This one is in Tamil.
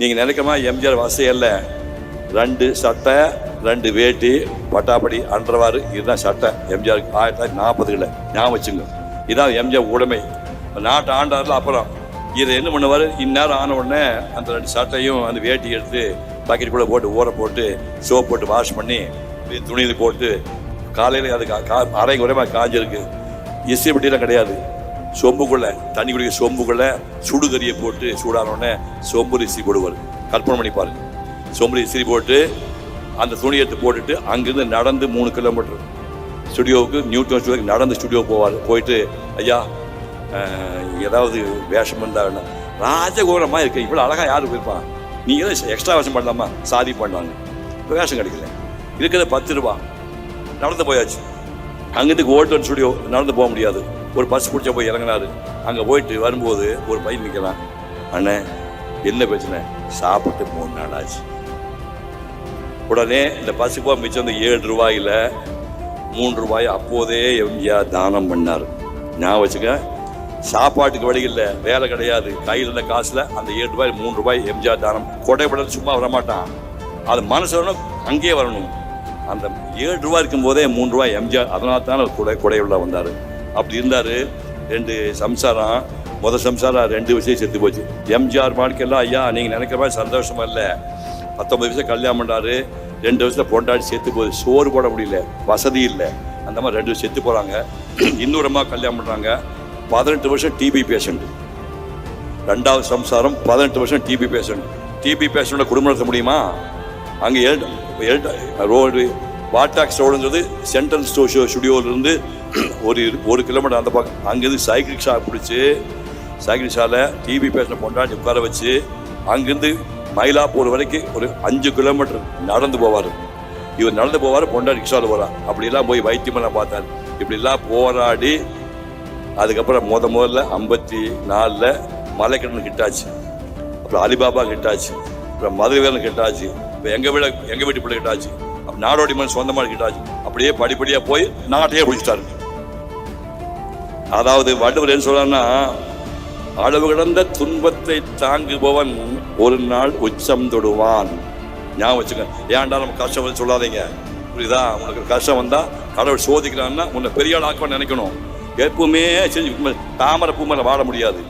நீங்கள் நினைக்கமா எம்ஜிஆர் வசதியில் ரெண்டு சட்டை ரெண்டு வேட்டி பட்டாப்படி அன்றவாறு இதுதான் சட்டை. எம்ஜிஆருக்கு ஆயிரத்தி தொள்ளாயிரத்தி நாற்பதுகளில் ஞாபகம் வச்சுங்க இதான் எம்ஜிஆர் உடைமை. நாட்டை ஆண்டாரில் அப்புறம் இதை என்ன பண்ணுவார்? இந்நேரம் ஆன உடனே அந்த ரெண்டு சட்டையும் அந்த வேட்டி எடுத்து பாக்கெட்டுக்குள்ளே போட்டு ஊற போட்டு சோப் போட்டு வாஷ் பண்ணி துணியில் போட்டு காலையில் அது கா- கா- அரை குறைமா காஞ்சிருக்கு. இசை கிடையாது. சொம்புக்குள்ள தண்ணி குடிக்க சொம்புக்குள்ள சுடுகரியை போட்டு சூடான உடனே சொம்பு போடுவார். கற்பனை பண்ணி பாருங்க. சொம்பு போட்டு அந்த துணி எடுத்து போட்டுட்டு அங்கேருந்து நடந்து மூணு கிலோமீட்டர் ஸ்டுடியோவுக்கு நியூட்டன் ஸ்டுடியோக்கு நடந்து ஸ்டுடியோ போவார். போயிட்டு ஐயா ஏதாவது வேஷம் இருந்தாங்கன்னா ராஜகோரமாக இருக்கு இவ்வளோ அழகாக யார் போயிருப்பான் நீங்கள் தான் எக்ஸ்ட்ரா வேஷம் பண்ணலாமா? சாதி பண்ணுவாங்க. இப்போ வேஷம் கிடைக்கல. இருக்கிறத பத்து ரூபா. நடந்து போயாச்சு. அங்கேருந்து ஓல்டன் ஸ்டுடியோ நடந்து போக முடியாது. ஒரு பஸ் பிடிச்ச போய் இறங்கினாரு. அங்கே போயிட்டு வரும்போது ஒரு பையன் நிற்கிறான் அண்ணே என்ன பிரச்சனை? சாப்பிட்டு மூணு நாள் ஆச்சு. உடனே இந்த பஸ்ஸுக்கு போக மிச்சம் இந்த ஏழு ரூபாயில் மூன்று ரூபாய் அப்போதே எம்ஜிஆர் தானம் பண்ணார். நான் வச்சுக்க சாப்பாட்டுக்கு வழி இல்லை வேலை கிடையாது. கையில் இருந்த காசில் அந்த ஏழு ரூபாய் மூணு ரூபாய் எம்ஜிஆர் தானம். கொடைப்படல் சும்மா வரமாட்டான் அது மனசு வரணும் அங்கேயே வரணும். அந்த ஏழு ரூபாய் இருக்கும்போதே மூணு ரூபாய் எம்ஜிஆர் அதனால தான் கொடை கொடை உள்ள வந்தார். அப்படி இருந்தார் ரெண்டு சம்சாரம் முதல் சம்சாரம் ரெண்டு விஷயம் செத்து போச்சு. எம்ஜிஆர் வாழ்க்கையெல்லாம் ஐயா நீங்கள் நினைக்கிற மாதிரி சந்தோஷமா இல்லை. பத்தொம்பது வயசு கல்யாணம் பண்ணாரு ரெண்டு வருஷத்துல பொண்டாடி செத்து போகுது சோறு போட முடியல வசதி இல்லை. அந்த மாதிரி ரெண்டு வருஷம் செத்து போகிறாங்க இன்னொரு அம்மா கல்யாணம் பண்ணுறாங்க பதினெட்டு வருஷம் டிபி பேஷண்ட் ரெண்டாவது சம்சாரம் பதினெட்டு வருஷம் டிபி பேஷண்ட் டிபி பேஷண்ட்டோட குடும்பம் நடத்த முடியுமா? அங்கே எல் ரோடு வாட்டாக் ரோடுங்கிறது சென்ட்ரல் ஸ்டோ ஸ்டுடியோவிலேருந்து ஒரு ஒரு கிலோமீட்டர் அந்த பக்கம். அங்கேருந்து சைக்கிள் ஷா பிடிச்சி சைக்கிள் ஷாவில் டிவி பேசின பொண்டாட்டி உட்கார வச்சு அங்கேருந்து மயிலாப்பூர் வரைக்கும் ஒரு அஞ்சு கிலோமீட்டர் நடந்து போவார். இவர் நடந்து போவார் பொண்டாடி ரிக்ஷாவில் போகிறார் அப்படிலாம் போய் வைத்தியமெல்லாம் பார்த்தார். இப்படிலாம் போராடி அதுக்கப்புறம் முத முதல்ல ஐம்பத்தி நாலில் மலைக்கடன் கிட்டாச்சு. அப்புறம் அலிபாபா கிட்டாச்சு. அப்புறம் மதுரை மதுரவேலன் கிட்டாச்சு. இப்போ எங்கள் வீட எங்கள் வீட்டு பிள்ளை கிட்டாச்சு. நாடோடி மண் சொந்தமா இருக்கிட்டாச்சு அப்படியே படிப்படியாக போய் நாட்டையே பிடிச்சிட்டாரு அதாவது வள்ளுவர் என்ன சொல்றாருன்னா அளவு கிடந்த துன்பத்தை தாங்குபவன் ஒரு நாள் உச்சம் தொடுவான். ஞாபகம் வச்சுக்க ஏன்டா நம்ம கஷ்டம் வந்து சொல்லாதீங்க. புரியுதா? உனக்கு கஷ்டம் வந்தா கடவுள் சோதிக்கிறான்னா உன்னை பெரிய ஆள் ஆக்குவான்னு நினைக்கணும். எப்பவுமே செஞ்சு தாமரை பூமரை வாழ முடியாது.